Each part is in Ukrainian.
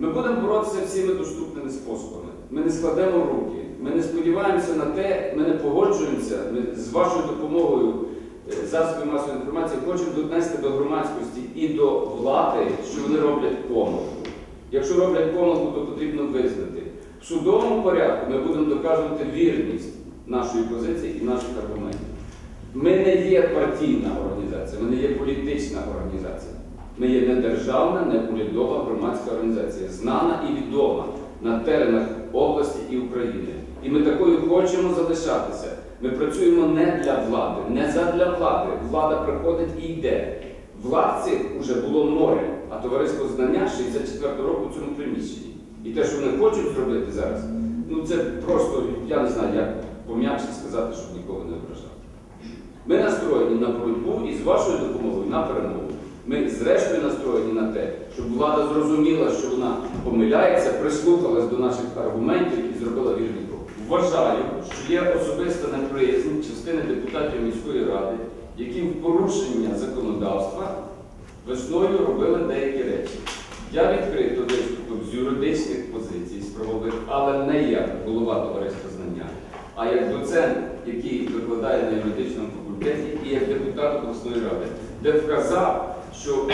Ми будемо боротися всіми доступними способами. Ми не складемо руки, ми не сподіваємося на те, ми не погоджуємося. Ми з вашою допомогою е, засобів масової інформації хочемо донести до громадськості і до влади, що вони роблять помилку. Якщо роблять помилку, то потрібно визнати. В судовому порядку ми будемо доказувати вірність нашої позиції і наших аргументів. Ми не є партійна організація, ми не є політична організація. Ми є не державна, не урядова громадська організація, знана і відома на теренах області і України. І ми такою хочемо залишатися. Ми працюємо не для влади, не задля влади. Влада приходить і йде. Владців вже було море, а товариство знання 64 року в цьому приміщенні. І те, що вони хочуть зробити зараз, ну це просто, я не знаю, як пом'якше сказати, щоб нікого не ображати. Ми настроєні на боротьбу і з вашою допомогою на перемогу. Зрештою настроєні на те, щоб влада зрозуміла, що вона помиляється, прислухалась до наших аргументів і зробила вірний крок. Вважаю, що є особиста неприязнь частини депутатів міської ради, які в порушення законодавства весною робили деякі речі. Я відкрито виступив з юридичних позицій, з правових, але не як голова товариства знання, а як доцент, який викладає на юридичному факультеті, і як депутат обласної ради, де вказав, що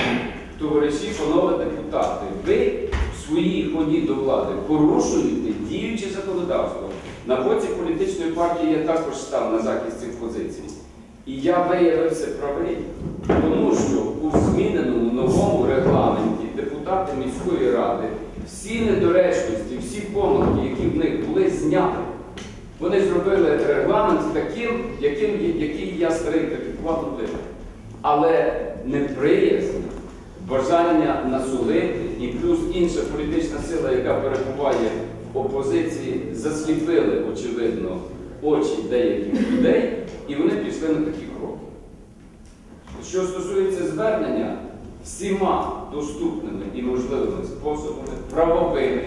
товариші, панове депутати, ви в своїй ході до влади порушуєте діюче законодавство. На боці політичної партії я також став на захист цих позицій. І я виявився правий, тому що у зміненому новому регламенті депутати міської ради всі недоречності, всі помилки, які в них були, зняли. Вони зробили регламент таким, яким, який я старий критикував робити. Але неприязнь, бажання насолити і плюс інша політична сила, яка перебуває в опозиції, засліпили, очевидно, очі деяких людей, і вони пішли на такі кроки. Що стосується звернення, всіма доступними і можливими способами, правовими,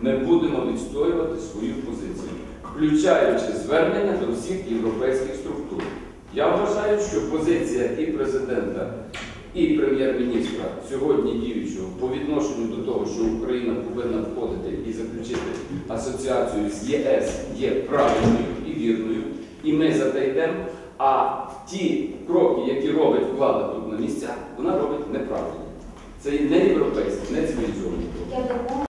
ми будемо відстоювати свою позицію, включаючи звернення до всіх європейських структур. Я вважаю, що позиція і президента, і прем'єр-міністра сьогодні діючого по відношенню до того, що Україна повинна входити і заключити асоціацію з ЄС є правильною і вірною, і ми за те йдемо. А ті кроки, які робить влада тут на місцях, вона робить неправильно. Це не європейські, не. Я допомогу.